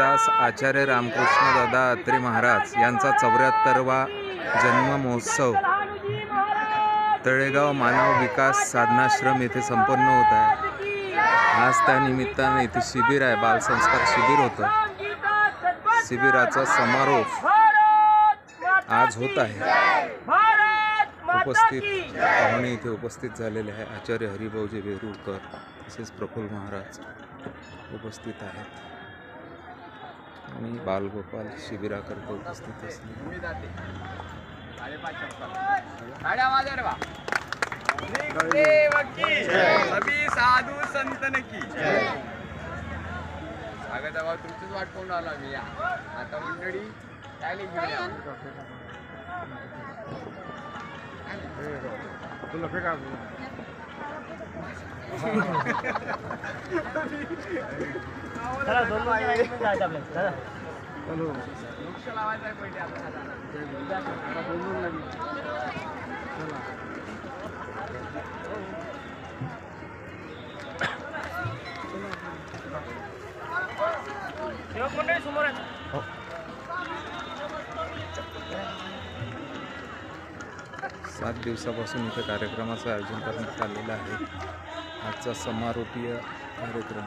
तुळशीदास आचार्य रामकृष्ण दादा अत्रे महाराज यांचा चौऱ्याहत्तरवा जन्म महोत्सव तळेगाव मानव विकास साधनाश्रम येथे संपन्न होत आहे. आज त्या इथे शिबिर आहे. बालसंस्कार शिबिर होतं. शिबिराचा समारोप आज होत आहे. उपस्थित पाहुणे इथे उपस्थित झालेले आहे आचार्य हरिभाऊजी वेरूळकर तसेच प्रफुल्ल महाराज उपस्थित आहेत. आणि बालगोपाल शिबिराकरता उपस्थित असले अभि साधू संतन की स्वागत आहे तुमचीच वाट पाहून आलो मी आता मंडळी काय नाही घेऊन या. वृक्ष लावायचा आहे. पहिले आपल्याला. सात दिवसापासून इथे कार्यक्रमाचं आयोजन करण्यात आलेलं आहे. आजचा समारोपीय कार्यक्रम.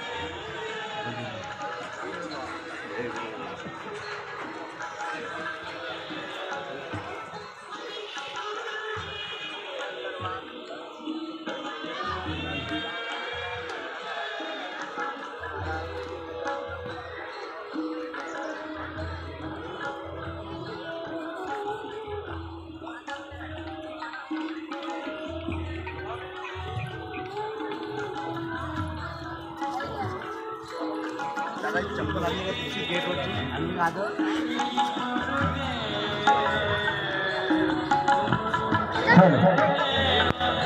आहे.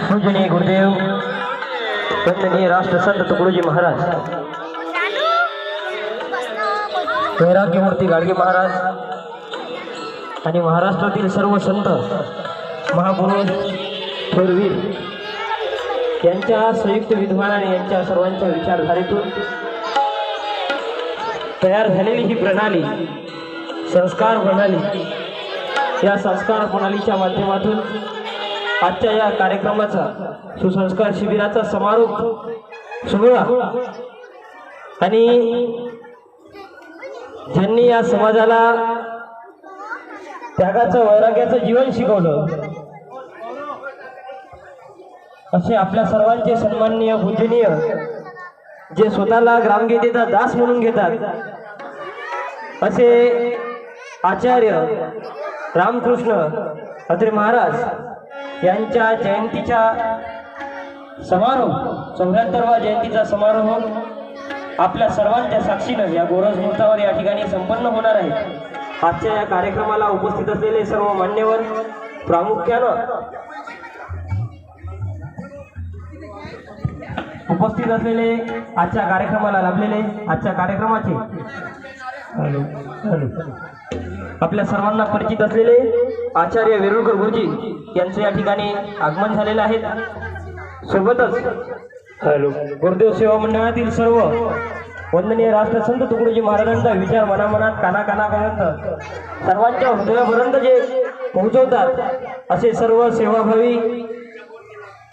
पूजनीय गुरुदेव वंदनीय राष्ट्रसंत तुकडोजी महाराज वैराग्यमूर्ती गाडगे महाराज आणि महाराष्ट्रातील सर्व संत महापुरुष थोरवीर यांच्या संयुक्त विद्वानाने यांच्या सर्वांच्या विचारधारेतून तयार झालेली ही प्रणाली संस्कार प्रणाली या संस्कार प्रणालीच्या माध्यमातून आजच्या या कार्यक्रमाचा सुसंस्कार शिबिराचा समारोप सोहळा आणि ज्यांनी या समाजाला त्यागाचं वैराग्याचं जीवन शिकवलं असे आपल्या सर्वांचे सन्माननीय पूजनीय जे स्वतःला ग्रामगीतेचा दास म्हणून घेतात असे आचार्य रामकृष्ण अत्रे महाराज यांच्या जयंतीच्या समारोह चौऱ्याहत्तरवा जयंतीचा समारोह आपल्या सर्वांच्या साक्षीनं या गोरज मुहूर्तावर या ठिकाणी संपन्न होणार आहे. आजच्या या कार्यक्रमाला उपस्थित असलेले सर्व मान्यवर प्रामुख्यानं उपस्थित असलेले आजच्या कार्यक्रमाला लाभलेले आजच्या कार्यक्रमाचे. Hello hello. आपल्या सर्वांना परिचित असलेले आचार्य वेरुळकर गुरुजी यांचे या ठिकाणी आगमन झालेलं आहे. सोबतच हॅलो. गुरुदेव सेवा मंडळातील सर्व वंदनीय राष्ट्रसंत तुकडोजी महाराजांचा विचार मनामनात काना कानापर्यंत सर्वांच्या हृदयापर्यंत जे पोहोचवतात असे सर्व सेवाभावी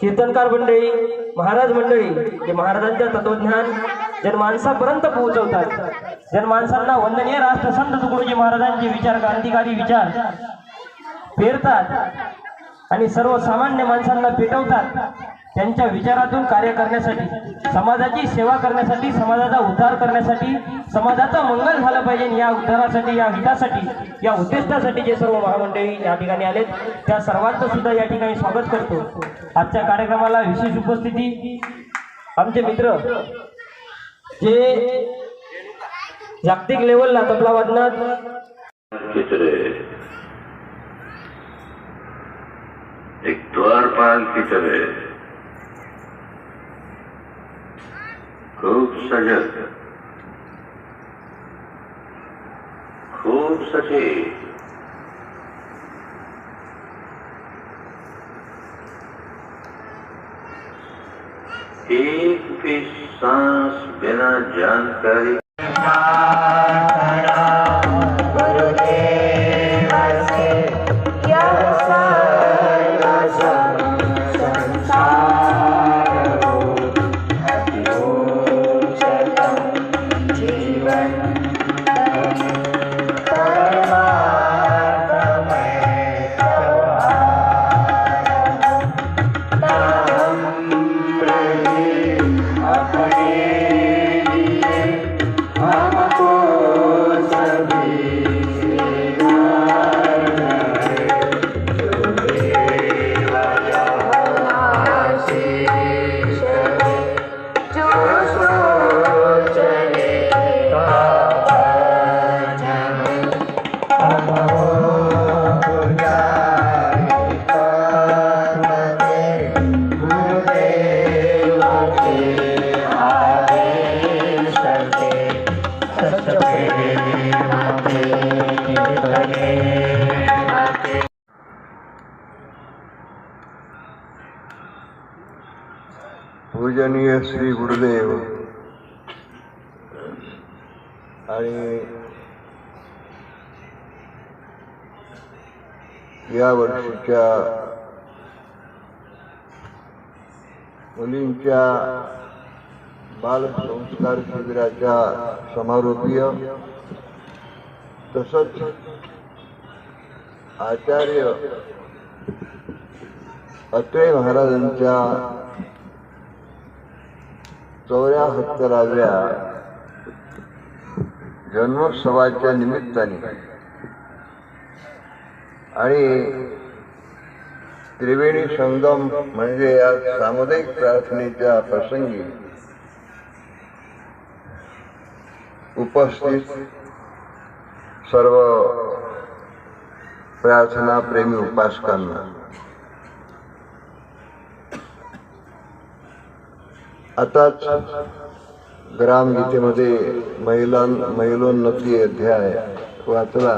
कीर्तनकार मंडळी महाराज मंडळी जे महाराजांच्या तत्वज्ञान जनमानसापर्यंत पोहोचवतात. जनमानसांना वंदनीय राष्ट्रसंत तुकडोजी महाराजांचे विचार क्रांतिकारी विचार पेरतात आणि सर्वसामान्य माणसांना पेटवतात. त्यांच्या विचारातून कार्य करण्यासाठी समाजाची सेवा करण्यासाठी समाजाचा उद्धार करण्यासाठी समाजाचं मंगल झालं पाहिजे या उद्धारासाठी या हितासाठी या उद्दिष्टासाठी जे सर्व महामंडळी या ठिकाणी आलेत त्या सर्वांचं सुद्धा या ठिकाणी स्वागत करतो. आजच्या कार्यक्रमाला विशेष उपस्थिती आमचे मित्र जे जागतिक लेवलला तबला वादनात एक द्वारपाल की तरह खूप सजग. खूप सके एक भी सांस बिना जानकारी पूजनीय श्री गुरुदेव. आणि या वर्षीच्या मुलींच्या बालसंस्कार शिबिराच्या समारोपीय तसंच आचार्य अत्रे महाराजांच्या चौऱ्याहत्तराव्या जन्मोत्सवाच्या निमित्ताने आणि त्रिवेणी संगम म्हणजे या सामुदायिक प्रार्थनेच्या प्रसंगी उपस्थित सर्व प्रार्थना प्रेमी उपासकांना आताच ग्रामगीतेमध्ये महिलां महिलोन्नती अध्याय वाचला.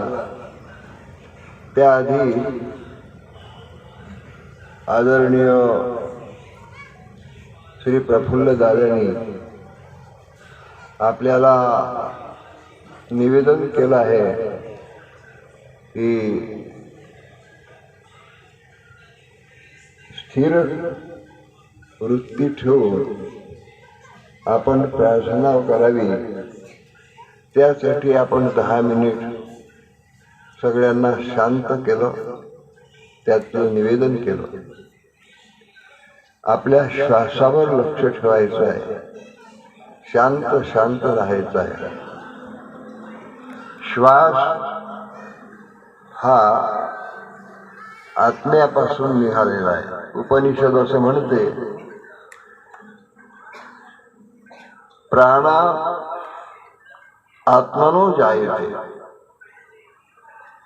त्याआधी आदरणीय श्री प्रफुल्ल दादांनी आपल्याला निवेदन केलं आहे की स्थिर वृत्ती ठेवून आपण प्रार्थना करावी. त्यासाठी आपण दहा मिनिट सगळ्यांना शांत केलं त्याचं निवेदन केलं. आपल्या श्वासावर लक्ष ठेवायचं आहे. शांत शांत राहायचं आहे. श्वास हा आत्म्यापासून निघालेला आहे. उपनिषद असं म्हणते प्राणा आत्मानो जायते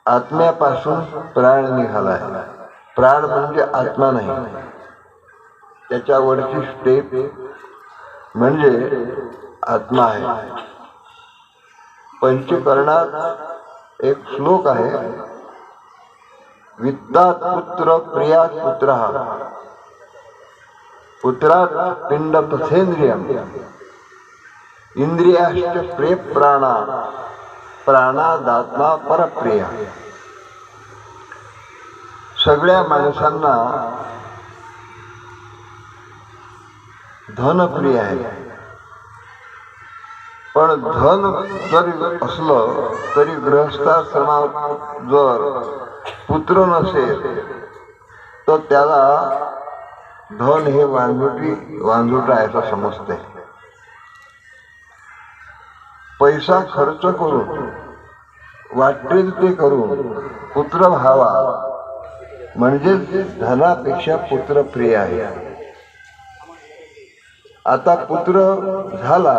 आत्म्यापासून प्राण निघाला आहे। प्राण म्हणजे आत्मा नाही। त्याच्यावरची स्टेप म्हणजे आत्मा आहे। पंचकरणात एक श्लोक आहे। वित्तात पुत्र प्रियात पुत्र। पुत्रात पिंड पथेंद्रियम इंद्रियाश्च प्रिय प्राणा प्राणादात्मा परप्रिय सगळ्या माणसांना धन प्रिय आहे पण धन जरी असलं तरी ग्रहस्थाश्रमात जर पुत्र नसेल तर त्याला धन हे वांजुटी वांजुटा याचं समजते पैसा खर्च करून वाटेल ते करून पुत्र व्हावा. म्हणजे धनापेक्षा पुत्र प्रिय आहे. आता पुत्र झाला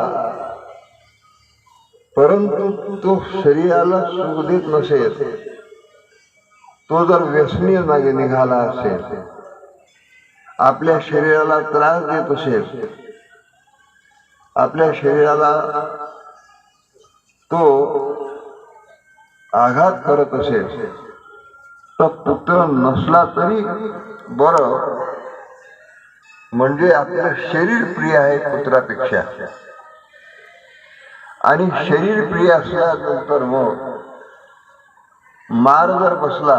परंतु तो शरीराला सुख देत नसेल. तो जर व्यसनीय मागे निघाला असेल आपल्या शरीराला त्रास देत असेल आपल्या शरीराला तो आघात करत असेल तर पुत्र नसला तरी बर. म्हणजे आपलं शरीर प्रिय आहे पुत्रापेक्षा. आणि शरीर प्रिय असल्यानंतर मग मार जर बसला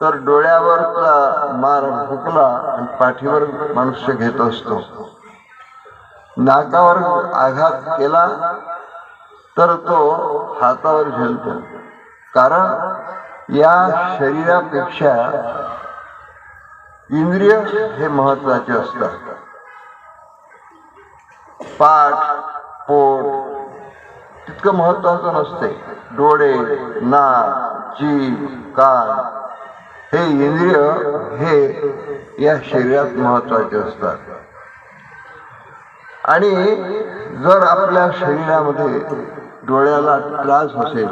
तर डोळ्यावरचा मार भुकला आणि पाठीवर मनुष्य घेत असतो. नाकावर आघात केला तर तो हातावर झेलतो कारण या शरीरापेक्षा इंद्रिय हे महत्त्वाचे असतात. पाठ पोट तितकं महत्वाचं नसते. डोळे नाक जीभ कान हे इंद्रिय हे या शरीरात महत्त्वाचे असतात. आणि जर आपल्या शरीरामध्ये डोळ्याला त्रास असेल.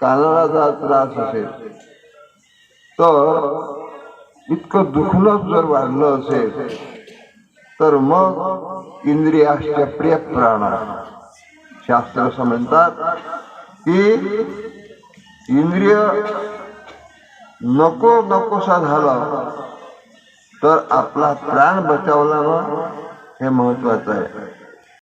कानाला त्रास असेल. तर इतकं दुखणं जर वाढलं असेल तर मग इंद्रियाच्या प्रिय प्राणा. शास्त्र असं म्हणतात की इंद्रिय नको नकोसा झाला तर आपला प्राण बचावला ना हे महत्वाचं आहे.